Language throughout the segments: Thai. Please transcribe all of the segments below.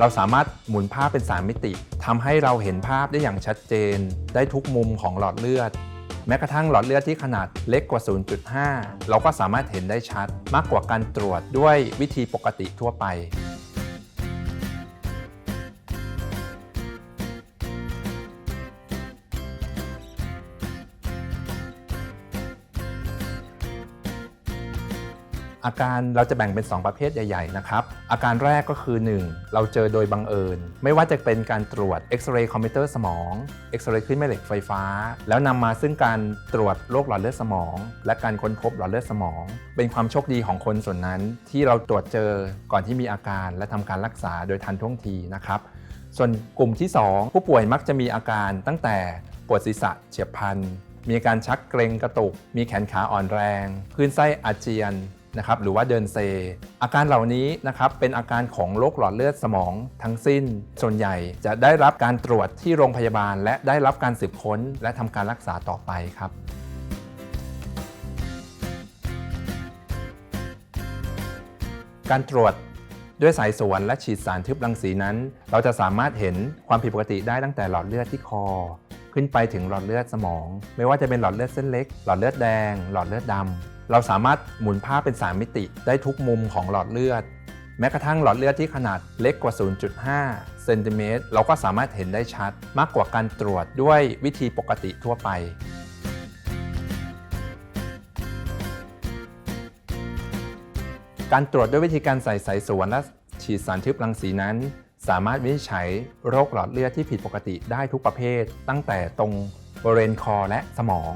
เราสามารถหมุนภาพเป็น 3 มิติทำให้เราเห็นภาพได้อย่างชัดเจน ได้ทุกมุมของหลอดเลือด แม้กระทั่งหลอดเลือดที่ขนาดเล็กกว่า 0.5 เราก็สามารถเห็นได้ชัดมากกว่าการตรวจด้วยวิธีปกติทั่วไป อาการเราจะแบ่งเป็น 2 ประเภทใหญ่ๆนะครับ อาการแรกก็คือ 1. เราเจอโดยบังเอิญ ไม่ว่าจะเป็นการตรวจเอ็กซเรย์คอมพิวเตอร์สมองเอ็กซเรย์คลื่นแม่เหล็กไฟฟ้า แล้วนำมาซึ่งการตรวจโรคหลอดเลือดสมอง และการค้นพบหลอดเลือดสมอง เป็นความโชคดีของคนส่วนนั้น ที่เราตรวจเจอก่อนที่มีอาการ และทำการรักษาโดยทันท่วงทีนะครับส่วนกลุ่มที่ 2 ผู้ป่วยมักจะมีอาการตั้งแต่ปวดศีรษะเฉียบพลันมีอาการชักเกร็งกระตุก มีแขนขาอ่อนแรงคลื่นไส้อาเจียน นะครับหรือว่าเดินเซ อาการเหล่านี้นะครับเป็นอาการของโรคหลอดเลือดสมองทั้งสิ้น ส่วนใหญ่จะได้รับการตรวจที่โรงพยาบาล และได้รับการสืบค้น และทำการรักษาต่อไปครับการตรวจด้วยสายสวนและฉีดสารทึบรังสีนั้น เราจะสามารถเห็นความผิดปกติได้ตั้งแต่หลอดเลือดที่คอ ขึ้นไปถึงหลอดเลือดสมอง ไม่ว่าจะเป็นหลอดเลือดเส้นเล็ก หลอดเลือดแดง หลอดเลือดดำ เราสามารถหมุนภาพเป็น 3 มิติได้ทุกมุมของหลอดเลือด แม้กระทั่งหลอดเลือดที่ขนาดเล็กกว่า 0.5 เซนติเมตรเราก็สามารถเห็นได้ชัดมากกว่าการตรวจด้วยวิธีปกติทั่วไปการตรวจด้วยวิธีการใส่สายสวนและฉีดสารทึบรังสีนั้น สามารถวินิจฉัยโรคหลอดเลือดที่ผิดปกติได้ทุกประเภท ตั้งแต่ตรงบริเวณคอและสมอง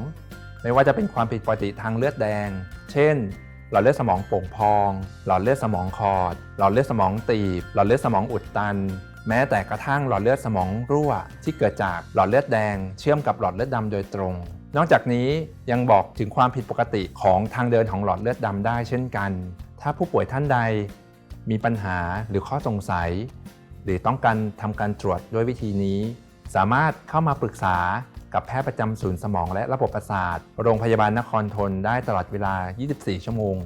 ไม่ว่าจะเป็นความผิดปกติทางเลือดแดง เช่น หลอดเลือดสมองโป่งพอง หลอดเลือดสมองคอด หลอดเลือดสมองตีบ หลอดเลือดสมองอุดตัน แม้แต่กระทั่งหลอดเลือดสมองรั่ว ที่เกิดจากหลอดเลือดแดง เชื่อมกับหลอดเลือดดำโดยตรง นอกจากนี้ยังบอกถึงความผิดปกติของทางเดินของหลอดเลือดดำได้เช่นกัน ถ้าผู้ป่วยท่านใดมีปัญหาหรือข้อสงสัย หรือต้องการทำการตรวจด้วยวิธีนี้ สามารถเข้ามาปรึกษา กับแพทย์ประจำศูนย์สมองและระบบประสาท โรงพยาบาลนครทนได้ตลอดเวลา 24 ชั่วโมง